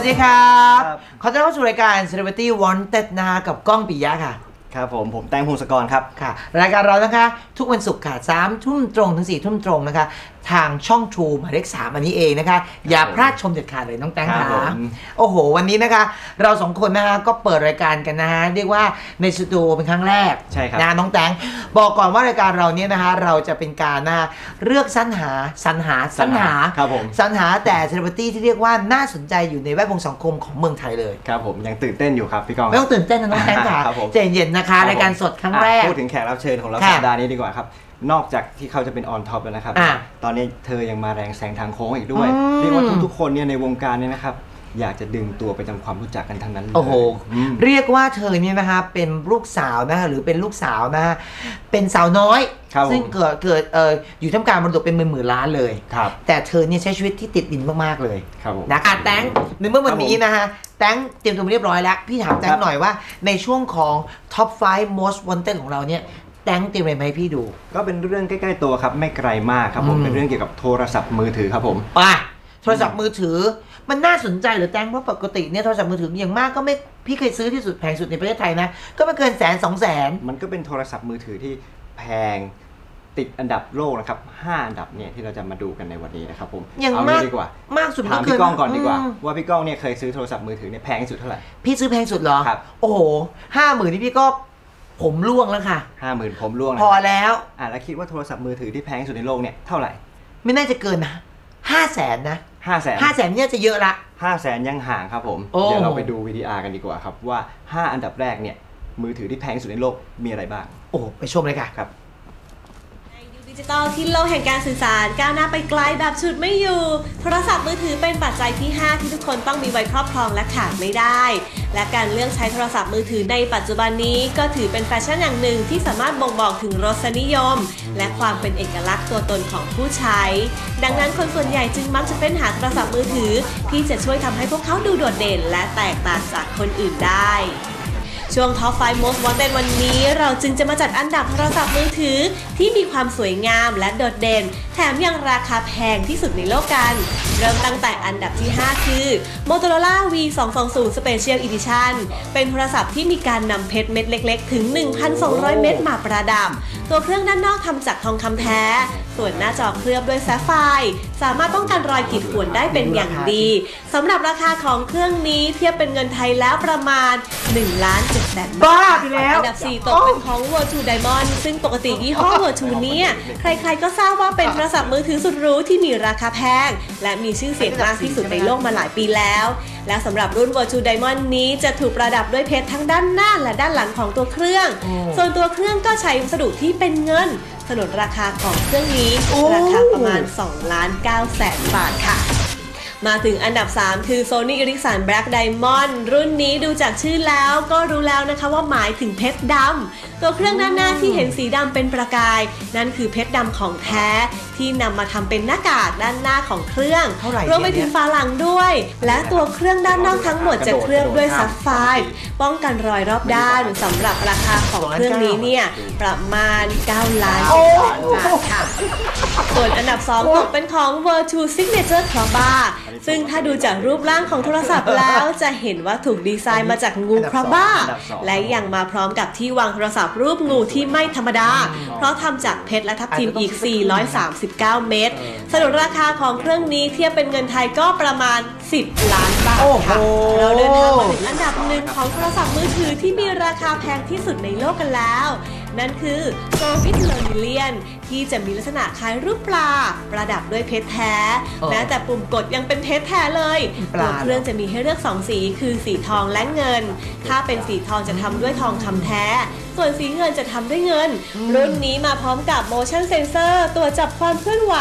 สวัสดีครับ ครับ ขอต้อนรับเข้าสู่รายการ Celebrity Wanted นะฮะกับก้องปิยะค่ะ ครับผมผมแตงพงศกรครับ ค่ะ รายการเรานะคะ ทุกวันศุกร์ค่ะสามทุ่มตรงถึงสี่ทุ่มตรงนะคะ ทางช่อง True หมายเลขสามอันนี้เองนะคะ อย่าพลาดชมเด็ดขาดเลยน้องแตงครัค่ะบผมโอ้โห วันนี้นะคะ เราสองคนนะคะก็เปิดรายการกันนะฮะเรียกว่าในสตูดิโอเป็นครั้งแรกใช่ครับ นะน้องแตงบอกก่อนว่ารายการเราเนี่ยนะคะเราจะเป็นการนะฮะเลือกสรรหาสรรหาสรรหา ครับผม สรรหาแต่เซเลบริตี้ที่เรียกว่าน่าสนใจอยู่ในแวดวงสังคมของเมืองไทยเลย ครับผมยังตื่นเต้นอยู่ครับพี่ก้อง ไม่ต้องตื่นเต้นนะน้องแตงค่ะครับผม ใจเย็นๆนะคะคบผมรายการสดครั้งแรก อะพูดถึงแขกรับเชิญของเราค่ะ สัปดาห์นี้ดีกว่าครับ นอกจากที่เขาจะเป็นออนท็อปแล้วนะครับ อะตอนนี้เธอยังมาแรงแซงทางโค้งอีกด้วย อืม เรียกว่าทุกๆคนเนี่ยในวงการเนี่ยนะครับ อยากจะดึงตัวไปทำความรู้จักกันทั้งนั้นเลยโอ้โหอืมเรียกว่าเธอเนี่ยนะคะเป็นลูกสาวนะคะหรือเป็นลูกสาวนะคะเป็นสาวน้อย ครับผม ซึ่งเกิดเกิดเอ่ออยู่ท่ามกลางมรดกเป็นหมื่นหมื่นๆล้านเลย ครับแต่เธอเนี่ยใช้ชีวิตที่ติดดินมากๆเลยครับผม นะอะแตงในเมื่อวันนี้ครับผมนะคะแตงเตรียมตัวมาเรียบร้อยแล้ว พี่ถามแตงครับ หน่อยว่าในช่วงของ Top 5 Most Wanted ของเราเนี่ย แตงเตรียมอะไรมาให้พี่ดูก็เป็นเรื่องใกล้ๆตัวครับ ไม่ไกลมากครับผมอืมเป็นเรื่องเกี่ยวกับโทรศัพท์มือถือครับผม ป่ะโทรศัพท์มือถือ มันน่าสนใจเหรือแตงเพราะปกติเนี่ยโทรศัพท์มือถืออย่างมากก็ไม่พี่เคยซื้อที่สุดแพงสุดในประเทศไทยนะ ก็ไม่เกินแสนสองแสน มันก็เป็นโทรศัพท์มือถือที่แพงติดอันดับโลกนะครับห้าอันดับเนี่ยที่เราจะมาดูกันในวันนี้นะครับผมอย่างเอามากงี้ดีกว่า มากสุดถามเคพี่ยก้องก่อนดีกว่า มว่าพี่ก้องเนี่ยเคยซื้อโทรศัพท์มือถือเนี่ยแพงที่สุดเท่าไหร่ พี่ซื้อแพงสุดเหรอ ครับ โอ้โหห้าหมื่นนี่พี่ก็ ผมร่วงแล้วค่ะ ห้าหมื่นผมร่วงนะพอแล้ว อะแล้วคิดว่าโทรศัพท์มือถือที่แพงที่สุดในโลกเนี่ยเท่าไหร่ไม่น่าจะเกินนะห้าแสนนะห้าแสนห้าแสนเนี่ยจะเยอะละ ห้าแสนยังห่างครับผม โอ้ เดี๋ยวเราไปดูวิดีอาร์กันดีกว่าครับว่าห้าอันดับแรกเนี่ยมือถือที่แพงที่สุดในโลกมีอะไรบ้าง โอ้ไปชมเลยค่ะ ครับในยุคดิ จิตอลที่โลกแห่งการสื่อสารก้าวหน้าไปไกลแบบชุดไม่อยู่ โทรศัพท์มือถือเป็นปัจจัยที่ 5 ที่ทุกคนต้องมีไว้ครอบครองและขาดไม่ได้ และการเลือกใช้โทรศัพท์มือถือในปัจจุบันนี้ ก็ถือเป็นแฟชั่นอย่างหนึ่งที่สามารถบ่งบอกถึงรสนิยม และความเป็นเอกลักษณ์ตัวตนของผู้ใช้ ดังนั้นคนส่วนใหญ่จึงมักจะเป็นหาโทรศัพท์มือถือ ที่จะช่วยทำให้พวกเขาดูโดดเด่น และแตกต่างจากคนอื่นได้ ช่วง Top 5 Most Wanted วันนี้ เราจึงจะมาจัดอันดับโทรศัพท์มือถือ ที่มีความสวยงามและโดดเด่น แถมยังราคาแพงที่สุดในโลกกัน เริ่มตั้งแต่อันดับที่ 5 คือ Motorola V220 Special Edition เป็นโทรศัพท์ที่มีการนำเพชรเม็ดเล็กๆ ถึง 1,200 เม็ดมาประดับ ตัวเครื่องด้านนอกทำจากทองคำแท้ ส่วนหน้าจอเคลือบด้วยแซฟไฟร์สามารถป้องกันรอยขีดข่วนได้เป็นอย่างดีสำหรับราคาของเครื่องนี้เทียบเป็นเงินไทยแล้วประมาณ1ล้าน7แสนบาทบ้าไปแล้วอันดับ 4 ตกเป็นของ Virtu Diamond ซึ่งปกติยี่ห้อ Virtu เนี่ย ใครๆก็ทราบว่าเป็นโทรศัพท์มือถือสุดหรูที่มีราคาแพง และมีีชื่อเสียงมากที่สุดในโลกมาหลายปีแล้ว และสำหรับรุ่น Virtu Diamond นี้จะถูกประดับด้วยเพชรทั้งด้านหน้าและด้านหลังของตัวเครื่องอส่วนตัวเครื่องก็ใช้วัสดุที่เป็นเงินสนุนราคาของเครื่องนี้ราคาประมาณ2ล้าน9แสนบาทค่ะมาถึงอันดับ 3 คือ Sony Ericsson Black Diamond รุ่นนี้ดูจากชื่อแล้วก็รู้แล้วนะคะว่าหมายถึงเพชรดำ ตัวเครื่องด้านหน้าที่เห็นสีดำเป็นประกาย นั่นคือเพชรดำของแท้ ที่นำมาทำเป็นหน้ากากด้านหน้าของเครื่องเท่าไหร่รวมไปถึงเนี่ยฝาหลังด้วย และตัวเครื่องด้านนอกทั้งหมดจะเคลือบด้วยซัฟไฟร์ป้องกันรอยรอบด้านสำหรับราคาของเครื่องนี้เนี่ยประมาณ 9 ล้านโอ้บาทค่ะส่วนอันดับ2ตกเป็นของ Virtu Signature c l o b a ซึ่งถ้าดูจากรูปร่างของโทรศัพท์แล้วจะเห็นว่าถูกดีไซน์มาจากงูครอบบ้าอันดับสองและยังมาพร้อมกับที่วางโทรศัพท์รูปงูที่ไม่ธรรมดา เพราะทำจากเพชรและทับทิมอีก439เม็ดสนุนราคาของเครื่องนี้เทียบเป็นเงินไทยก็ประมาณ 10 ล้านบาทโอ้โหค่ะเราเดินทางมาถึงอันดับหนึ่งของโทรศัพท์มือถือที่มีราคาแพงที่สุดในโลกกันแล้ว นั่นคือ s o r f i t l e r m i l l i o n ที่จะมีลักษณะคล้ายรูปปลา ประดับด้วยเพชรแท้เออแม้แต่ปุ่มกดยังเป็นเพชรแท้เลยปลาตัวเครื่องจะมีให้เลือก 2 สี คือสีทองและเงิน ถ้าเป็นสีทองจะทำด้วยทองคำแท้ ส่วนสีเงินจะทำด้วยเงิน รุ่นนี้มาพร้อมกับ motion sensor ตัวจับความเคลื่อนไหว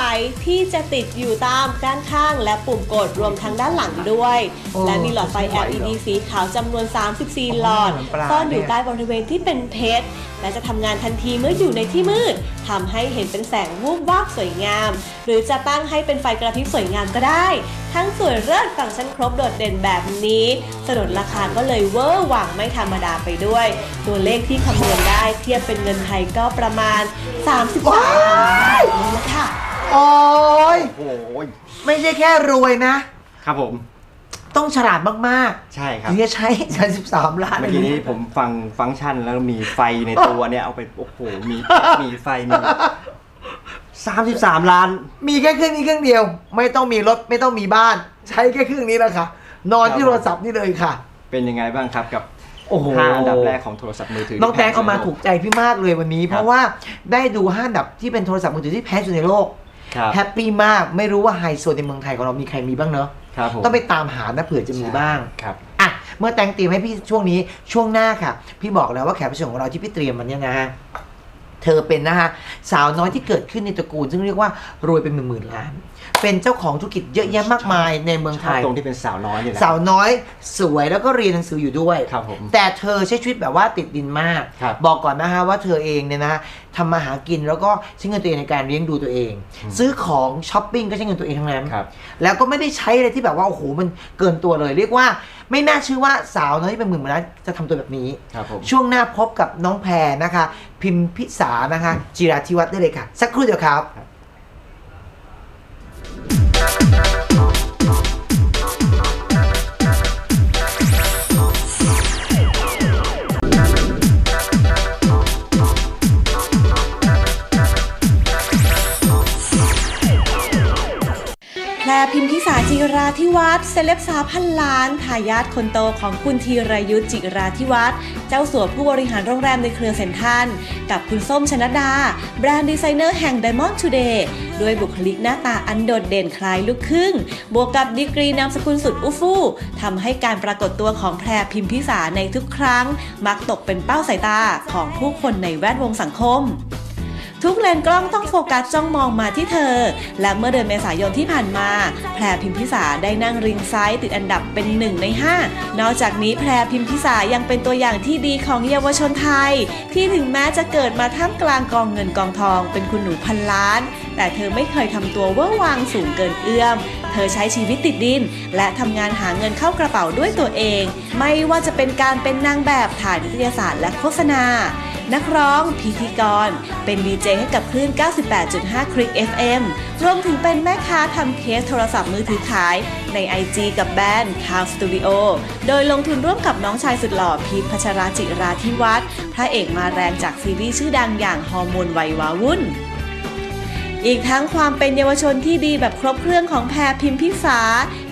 ที่จะติดอยู่ตามด้านข้าง และปุ่มกดรวมทั้งด้านหลังด้วยโอ้และมีหลอดไฟ LED สีขาวจำนวน 34 หลอดเหมือนปลาซ่อนอยู่เนี่ยใต้บริเวณที่เป็นเพชร และจะทำงานทันทีเมื่ออยู่ในที่มืดทำให้เห็นเป็นแสงวูบวาบสวยงาม หรือจะตั้งให้เป็นไฟกระพริบสวยงามก็ได้ ทั้งสวยเลิศฟังก์ชันครบโดดเด่นแบบนี้ สนุนราคาก็เลยเวอร์หวังไม่ธรรมดาไปด้วย ตัวเลขที่คำนวณได้เทียบเป็นเงินไทยก็ประมาณ 33ล้านบาทเลยละค่ะ โอ้ยโอ้ยไม่ใช่แค่รวยนะ ครับผม ต้องฉลาดมากใช่ๆครับถึงจะใช้33ล้านเมื่อกี้นี้ผมฟังฟังก์ชันแล้วมีไฟในตัวเนี่ยเอาไปโอ้โหมีมีไฟมีสามสิบสามล้าน มีแค่เครื่องนี้เครื่องเดียว ไม่ต้องมีรถไม่ต้องมีบ้าน ใช้แค่เครื่องนี้แหละค่ะ นอนที่ครับโทรศัพท์นี่เลยค่ะ เป็นยังไงบ้างครับกับโอ้โหห้าอันดับแรกของโทรศัพท์มือถือน้องแตงที่พเอามาสุดในโลถูกใจพี่มากเลยวันนี้ครับเพราะว่าได้ดูห้าอันดับที่เป็นโทรศัพท์มือถือที่แพงสุดในโลกครับแฮปปี้มากไม่รู้ว่าไฮโซในเมืองไทยของเรามีใครมีบ้างเนอะ ครับผมต้องไปตามหานะเผื่อจะมีบ้างครับอะเมื่อแตงเตรียมให้พี่ช่วงนี้ช่วงหน้าค่ะ พี่บอกแล้วว่าแขกรับเชิญของเราที่พี่เตรียมมันเนี่ยนะฮะเธอเป็นนะฮะสาวน้อยที่เกิดขึ้นในตระกูล ซึ่งเรียกว่ารวยเป็นหมื่นๆล้าน เป็นเจ้าของธุรกิจเยอะแยะมากมายในเมืองชไทอบยตรงที่เป็นสาวน้อยนี่แหละสาวน้อยสวยแล้วก็เรียนหนังสืออยู่ด้วย ครับผม แต่เธอใช้ชีวิตแบบว่าติดดินมาก ครับบอกก่อนนะฮะว่าเธอเองเนี่ยนะทำมาหากินแล้วก็ใช้เงินตัวเองในการเลี้ยงดูตัวเอง ซื้อของช้อปปิ้งก็ใช้เงินตัวเองทั้งนั้น ครับ แล้วก็ไม่ได้ใช้อะไรที่แบบว่าโอ้โหมันเกินตัวเลย เรียกว่าไม่น่าเชื่อว่าสาวน้อยที่เป็นหมื่นหมื่นล้านจะทำตัวแบบนี้ ครับผม ช่วงหน้าพบกับน้องแพรนะคะ พิมพิสานะคะ จิราธิวัฒน์ได้เลยค่ะ สักครู่เดียวครับ พรพิมพิสารจิราธิวัฒน์เซเลบสาวพันล้านทายาทคนโตของคุณธีรยุทธจิราธิวัฒน์เจ้าสัวผู้บริหารโรงแรมในเครือเซนทรัลกับคุณส้มชนดา แบรนด์ดีไซเนอร์แห่ง Diamond Today ด้วยบุคลิกหน้าตาอันโดดเด่นคล้ายลูกครึ่ง บวกกับดีกรีนามสกุลสุดอู้ฟู่ทำให้การปรากฏตัวของแพรพิมพิสารในทุกครั้ง มักตกเป็นเป้าสายตาของผู้คนในแวดวงสังคม ทุกเลนกล้องต้องโฟกัสจ้องมองมาที่เธอ และเมื่อเดือนเมษายนที่ผ่านมา แพรพิมพิสาได้นั่งริงไซด์ติดอันดับเป็นหนึ่งใน 5 นอกจากนี้แพรพิมพิสายังเป็นตัวอย่างที่ดีของเยาวชนไทย ที่ถึงแม้จะเกิดมาท่ามกลางกองเงินกองทอง เป็นคุณหนูพันล้าน แต่เธอไม่เคยทำตัวเว่อร์วางสูงเกินเอื้อม เธอใช้ชีวิตติดดิน และทำงานหาเงินเข้ากระเป๋าด้วยตัวเอง ไม่ว่าจะเป็นการเป็นนางแบบถ่ายนิตยสารและโฆษณา นักร้อง พิธีกร เป็นดีเจให้กับคลื่น 98.5 คลิก FM รวมถึงเป็นแม่ค้าทำเคสโทรศัพท์มือถือขายใน IG กับแบรนด์ Cow Studio โดยลงทุนร่วมกับน้องชายสุดหล่อพีทพัชราจิราธิวัฒน์พระเอกมาแรงจากซีรีส์ชื่อดังอย่างฮอร์โมนไวยวาวุ่น อีกทั้งความเป็นเยาวชนที่ดีแบบครบเครื่องของแพรพิมพิฟ้า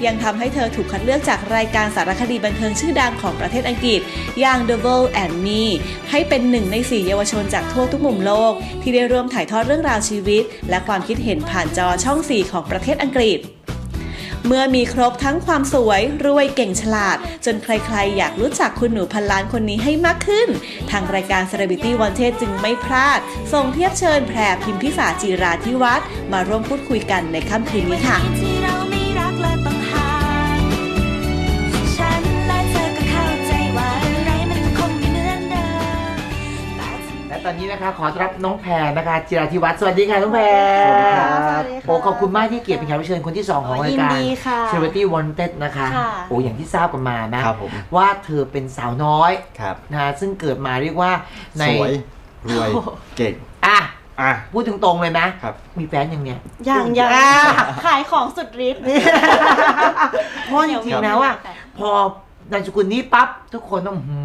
ยังทำให้เธอถูกคัดเลือกจากรายการสารคดีบันเทิงชื่อดังของประเทศอังกฤษ อย่าง The World and Me ให้เป็นหนึ่งในสี่เยาวชนจากทั่วทุกมุมโลก ที่ได้ร่วมถ่ายทอดเรื่องราวชีวิต และความคิดเห็นผ่านจอช่อง 4 ของประเทศอังกฤษ เมื่อมีครบทั้งความสวย รวยเก่งฉลาด จนใครๆ อยากรู้จักคุณหนูพันล้านคนนี้ให้มากขึ้น ทางรายการ Celebrity Wanted จึงไม่พลาด ส่งเทียบเชิญแพรพิมพิสาจีราธิวัฒน์มาร่วมพูดคุยกันในค่ำคืนนี้ค่ะ นนี้นะคะขอต้อนรับน้องแพรนะคะ จิราธิวัฒน์สวัสดีค่ะน้องแพรสวัสดีครับ สวัสดีค่ะ โอ้ขอบคุณมากที่เกียรติเป็นแขกรับเชิญคนที่สองของรายการ ยินดีค่ะ Celebrity Wanted นะคะ ค่ะ โอ้อย่างที่ทราบกันมานะ ครับผมว่าเธอเป็นสาวน้อยครับ นะซึ่งเกิดมาเรียกว่าในสวยรวยเก่งอะอะพูดตรงๆเลยนะ ครับ มีแฟนยังเนี่ยยังยังอ่า ขายของสุดฤทธิ์ เพราะจริงๆนะว่าพอนามสกุลนี้ปั๊บทุกคนต้องหื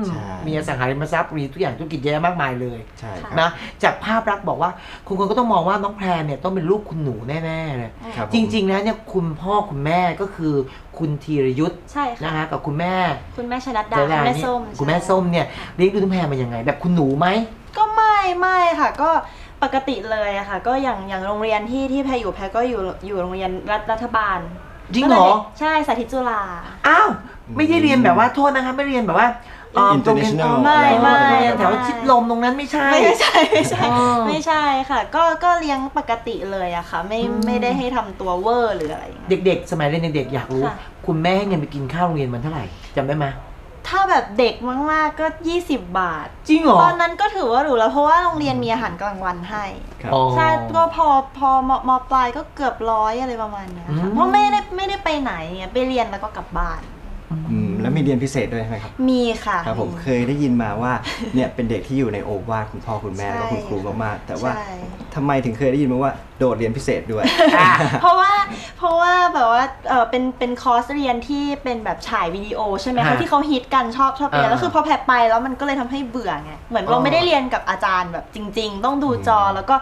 มใช่มีอสังหาริมทรัพย์มีทุกอย่างธุรกิจเยอะมากมายเลยใช่ครับนะจากภาพลักษณ์บอกว่า คุณคนก็ต้องมองว่าน้องแพรเนี่ยต้องเป็นลูกคุณหนูแน่ๆเลยครับผมจริงๆนะเนี่ยคุณพ่อคุณแม่ก็คือคุณธีรยุทธ์ใช่ค่ะนะคะกับคุณแม่คุณแม่ชนัดดาเจคุณแม่นี่ส้มคุณแม่ส้มเนี่ยเลี้ยงดูน้องแพรมายังไง แบบคุณหนูไหม ก็ไม่ไม่ค่ะ ก็ปกติเลยอะค่ะ ก็อย่างอย่างโรงเรียนที่ที่แพรอยู่แพรก็อยู่อยู่โรงเรียนรัฐรัฐบาลจริงเหรอตั้แต่ด็กใช่สาธิตจุฬา อ้าว ไม่ได้เรียนแบบว่าโทษนะคะ ไม่ได้เรียนแบบว่าเอ่อโรงเรียน International ไม่ไม่ไม่ไม่แถวชิดลมตรงนั้นไม่ใช่ ไม่ใช่ไม่ใช่อ๋อ ไม่ใช่ค่ะ ก็ก็เลี้ยงปกติเลยอะค่ะ ไม่อืมไม่ได้ให้ทำตัวเวอร์หรืออะไรอย่างเงี้ย เด็ก ๆ สมัยเรียนเด็กๆอยากรู้ ค่ะ คุณแม่ให้เงินไปกินข้าวโรงเรียนมันเท่าไหร่จำได้ไหมถ้าแบบเด็กมากๆก็ 20 บาท จริงเหรอตอนนั้นก็ถือว่าหรูแล้วเพราะว่าโรงเรียนมีอาหารกลางวันให้ ครับ อ๋อ ใช่ก็พอพอมมปลายก็เกือบร้อยอะไรประมาณเนี้ยอืค่ะม เพราะไม่ได้ไม่ได้ไปไหนไงไปเรียนแล้วก็กลับบ้าน อืมแล้ว มีเรียนพิเศษด้วยใช่ไหมครับ มีค่ะ ครับผมมีเคยได้ยินมาว่าเนี่ยเป็นเด็กที่อยู่ในโอวาทคุณพ่อคุณแม่ใช่แล้วก็คุณครูมากๆแต่ว่าใช่ ทำไมถึงเคยได้ยินมาว่าโดดเรียนพิเศษด้วยอะเพราะว่าเพราะว่าแบบว่าเออเป็นเป็นคอร์สเรียนที่เป็นแบบฉายวิดีโอใช่ไหมคะฮะที่เขาฮิตกันชอบชอบเรียนอ่าแล้วคือพอแพรไปแล้วมันก็เลยทำให้เบื่อไงเหมือนเราอ๋อไม่ได้เรียนกับอาจารย์แบบจริง ๆ ต้องดูจอแล้วก็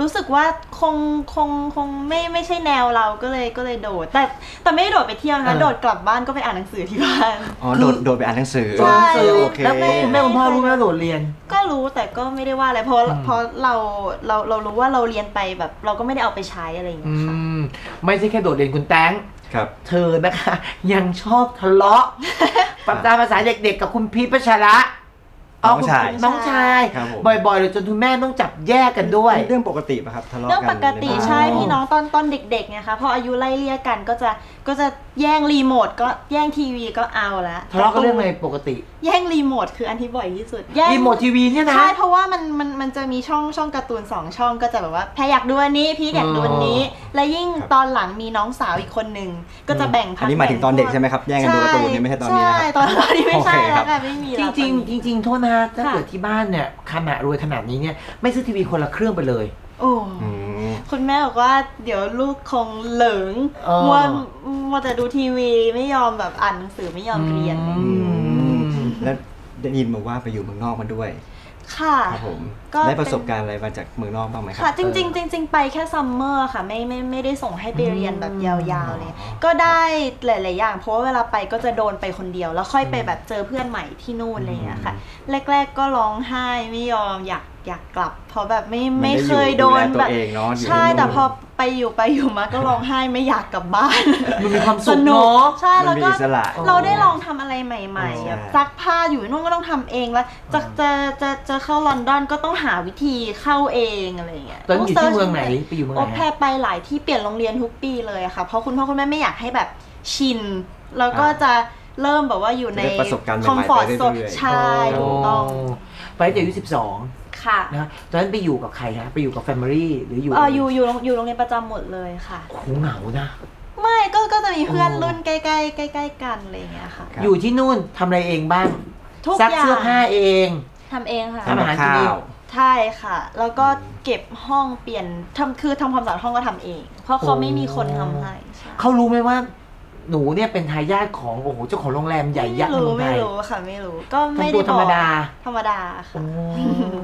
รู้สึกว่าคงคงคงไม่ไม่ใช่แนวเราก็เลยก็เลยโดด แต่แต่ไม่ได้โดดไปเที่ยวนะโดดกลับบ้านก็ไปอ่านหนังสือที่บ้านอ๋อโดดโดดไปอ่านหนังสือใช่โอเคแล้วคุณแม่คุณพ่อรู้ไหมว่าโดดเรียน ก็รู้แต่ก็ไม่ได้ว่าอะไรเพราะอืมเพราะเราเราเรารู้ว่าเราเรียนไปแบบ เราก็ไม่ได้เอาไปใช้อะไรอย่างอืเงี้ยค่ะมไม่ใช่แค่โดดเรียนคุณแตงครับเธอนะคะ ยังชอบทะเลาะปรับตามภาษาเด็กๆกับคุณพีชพัชระ น้องชายคุณน้องชาย ครับผม บ่อยๆเลยจนคุณแม่ต้องจับแยกกันด้วย เรื่องปกติป่ะครับทะเลาะกันเรื่องปกติในบ้าน ใช่พี่น้องตอนตอนเด็กๆไงคะพออายุไล่เลี่ยกันก็จะก็จะแย่งรีโมทก็แย่งทีวีก็เอาละทะเลาะกันเรื่องอะไรปกติ แย่งรีโมทคืออันที่บ่อยที่สุดแย่งรีโมททีวีเนี่ยนะ ใช่เพราะว่ามันมันมันจะมีช่องช่องการ์ตูนสองช่องก็จะแบบว่าแพรอยากดูอันนี้พี่อยากดูอันนี้ และยิ่งครับตอนหลังมีน้องสาวอีกคนหนึ่งก็จะแบ่งพัอันนี้หมายถึงตอนเด็กใช่ไหมครับ แย่งกันดูการ์ตูนนี่ไม่ใช่ตอนนี้นะครับใช่ตอนตอนนี้ไม่ใช่โอเคครัแล้วบค่ะไม่มีจแล้วริงตอนนี้ ๆจริง ๆ โทษนะถ้าค่ะเกิดที่บ้านเนี่ยขนาดรวยขนาดนี้เนี่ยไม่ซื้อทีวีคนละเครื่องไปเลย โอ้อืมคุณแม่บอกว่าเดี๋ยวลูกคงเหลิงเออมัวมัวแต่ดูทีวีไม่ยอมแบบอ่านหนังสือไม่ยอมเรียนอืมแล้วได้ยินมาว่าไปอยู่เมืองนอกมาด้วย ค่ะ ครับผมก็ ได้ประสบการณ์อะไรมาจากเมืองนอกบ้างไหมครัค่ะจริงๆจริงๆไปแค่ซัมเมอร์ค่ะไม่ไม่ไม่ได้ส่งให้ไปเรียนแบบยาวๆเลย ก็ได้หลายๆอย่าง เพราะว่าเวลาไปก็จะโดนไปคนเดียว แล้วค่อยไปแบบเจอเพื่อนใหม่ที่นู่นอะไรอย่างเงี้ยค่ะ แรก ๆ ก็ร้องไห้ไม่ยอมอยากอยากกลับ เพราะแบบไม่มันไม่ได้เคยอยู่โดนดูแลตัวแบบเองเนอะอยู่ใช่ที่นู่นแต่พอ ไปอยู่ไปอยู่มาก็ร้องไห้ไม่อยากกลับบ้าน มันมีความสุขนุเนาะใช่มัแล้นวมีก็อิสระเราได้ลองทำอะไรใหม่ใช่ๆแบบซักผ้าอยู่นู่นก็ต้องทำเองแล้วจะจะจะจะเข้าลอนดอนก็ต้องหาวิธีเข้าเองอะไรอย่างเงี้ยตอนนอยู่ที่เมืองไหนต้ไปอยู่เมืองโอไหนแพรไปหลายที่เปลี่ยนโรงเรียนทุกปีเลยอะค่ะ เพราะคุณพ่อคุณแม่ไม่อยากให้แบบชินแล้วก็จะเริ่มแบบว่าอยู่ในจะได้ประสบการณ์ใหม่ๆคอมฟอร์ตไปเรื่โซอยนๆใช่ถูกต้อง ไปตั้งแต่อายุสิบสองค่ะนะตอนนั้นไปอยู่กับใครฮะไปอยู่กับแฟมิลี่หรืออยู่เอออยู่อยู่โรงอยู่โรงเรียนประจำหมดเลยค่ะ โอ้โหเหงานะ ไม่ก็ก็จะมีเพื่อนอ๋อรุ่นใกล้ๆใกล้ๆกันอะไรอย่างเงี้ยค่ะ ครับ อยู่ที่นู่นทำอะไรเองบ้างทุกซักอย่างเสื้อผ้าเองทำเองค่ะทำอาหารทำกับข้าวใช่ค่ะ แล้วก็เก็บห้องเปลี่ยนทำคือทำความสะอาดห้องก็ทำเอง เพราะเขาโอ้ไม่มีคนทำให้ใช่ เขารู้ไหมว่า หนูเนี่ยเป็นทายาทของโอ้โหเจ้าของโรงแรมใหญ่ยักษ์ในไม่รู้เมืองไทไม่ยรู้ค่ะ ไม่รู้ก็ไม่ทำตัวได้ธรรมดาธรรมดาค่ะ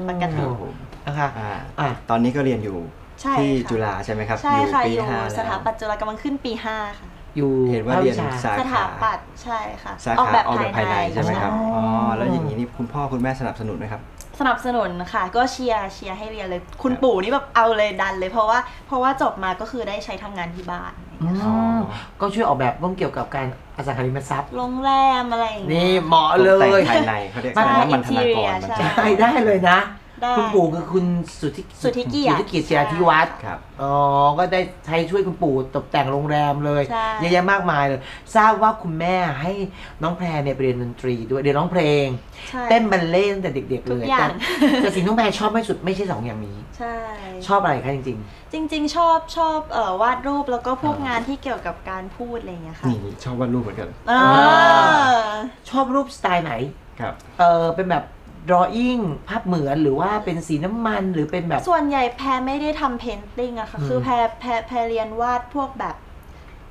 ปกติครับผมนะคะ อ่าอะ ตอนนี้ก็เรียนอยู่ใช่ที่ค่ะจุฬาใช่ไหมครับใช่ค่ะปีอยู่ห้าสถาแล้วปัตย์จุฬากำลังขึ้นปีห้าค่ะ อยู่เห็นว่าภคเรียนชสาสขาถาปัตย์ใช่ค่ะสาออกขาแบบออกแบบภายในใช่ไหมครับใช่อ๋อแล้วอย่างนี้นี่คุณพ่อคุณแม่สนับสนุนไหมครับ สนับสนุนค่ะ ก็เชียร์เชียร์ให้เรียนเลย คุณครับ ปู่นี่แบบเอาเลยดันเลยเพราะว่าเพราะว่าจบมาก็คือได้ใช้ทำงานที่บ้าน อะไรอย่างอืเงี้ยค่ะมก็ช่วยออกแบบเรื่องเกี่ยวกับการอสังหาริมทรัพย์ โรงแรมอะไรอย่างเงี้นี่ยเหมาะตเลกแต่งยภายในเขาเรียกใช่น้ำมันธนากร interior มันใช่จะ ใช่ได้เลยนะ ได้คุณปู่คือคุณสุทธิสุทธิเกียรติ สุทธิเกียรติเจียธิวัฒน์ครับ อ๋อ ก็ได้ใช้ช่วยคุณปู่ตกแต่งโรงแรมเลยใช่ เยอะแยะมากมายเลย ทราบว่าคุณแม่ให้น้องแพรเนี่ยไปเรียนดนตรีด้วยเรียนร้องเพลง ใช่ เต้นบัลเล่ต์ตั้งแต่เด็กๆทุเลกย อย่าง แต่แต่สิ่งที่น้องแพรชอบไม่สุดไม่ใช่สองอย่างนี้ ใช่ ชอบอะไรคะจริง จริง ๆ ชอบชอบเอ่อวาดรูปแล้วก็พวกงานที่เกี่ยวกับการพูดอะไรอย่างเงี้ยค่ะนี่ชอบวาดรูปเหมือนกันอ่าๆชอบรูปสไตล์ไหน ครับ เออเป็นแบบ drawing ภาพเหมือนหรือว่าเป็นสีน้ำมันหรือเป็นแบบ ส่วนใหญ่แพรไม่ได้ทำเพนติ้งอะค่ะอืมคือแพรแพรแพรเรียนวาดพวกแบบ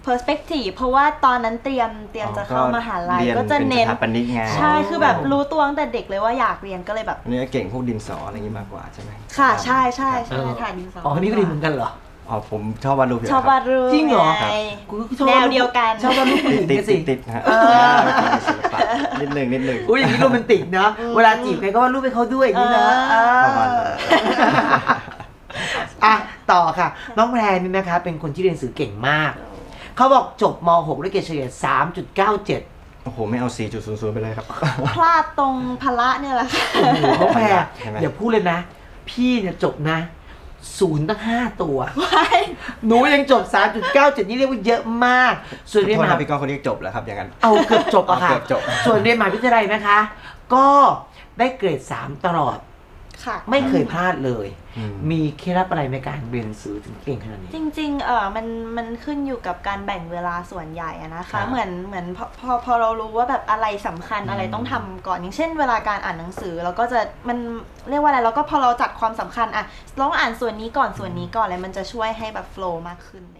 perspective เพราะว่าตอนนั้นเตรียมเตรียมจะเข้ามหาลัยเรียนก็จะเป็นเน้นสถาปนิกไงใช่คือแบบรู้ตัวตั้งแต่เด็กเลยว่าอยากเรียนก็เลยแบบอันนี้เก่งพวกดินสออะไรอย่างนี้มากกว่าใช่ไหมค่ะ ใช่ใช่เอใช่อถ่ายดินสออ๋อนี่ก็ดีเหมือนกันเหรออ๋อผมชอบวาดรูปยู่ชอบวาดรูปจริงเหรอไกูก็ชอบแนวเดียวกันชอบวาดรูปผู้หญิงติดกันติสิดติดนะฮะเออศิลปะ นิดหนึ่งนิดหนึ่งอุ้ยอย่างนี้โรแมนติกเนาะเวลาจีบใครก็วาดรูปให้เขาด้วยอย่างนี้นะเออประมาณนั้น อะต่อค่ะ น้องแพรนี่นะคะ เป็นคนที่เรียนหนังสือเก่งมาก เขาบอกจบม .6 ด้วยเกรดเฉลี่ย3.97โอ้โห ไม่เอา 4.00 ไปเลยครับ พลาดตรงพละเนี่ยแหละค่ะ โอ้โหน้องแพรใช่ไหม อย่าพูดเลยนะ พี่เนี่ยจบนะ ศูนย์ตั้งห้าตัวว้ายหนูยังจบ 3.97 นี่เรียกว่าเยอะมาก ส่วนเรียนโทมษหานะพี่ก้องเขาเรียกจบแล้วครับอย่างนั้น เอาเกือบจบอะค่ะเอาเกือบจบส่วนเรียนมหาวิทยาลัยนะคะ ก็ได้เกรด 3 ตลอด ค่ะ ไม่เคยพลาดเลย อืม มีเคล็ดลับอะไรในการเรียนหนังสือถึงเก่งขนาดนี้ จริงๆ เออมัน มันขึ้นอยู่กับการแบ่งเวลาส่วนใหญ่อะนะครัคะ บเหมือน เหมือนพอพอ พอเรารู้ว่าแบบอะไรสำคัญอะไรต้องทำก่อน อย่างเช่น เวลาการอ่านหนังสือ เราก็จะ มัน เรียกว่าอะไร เราก็พอเราจัดความสำคัญอะลองอ่านส่วนนี้ก่อน ส่วนนี้ก่อนอะไรมันจะช่วยให้แบบโฟล์มากขึ้นอะไรอย่างเงี้ย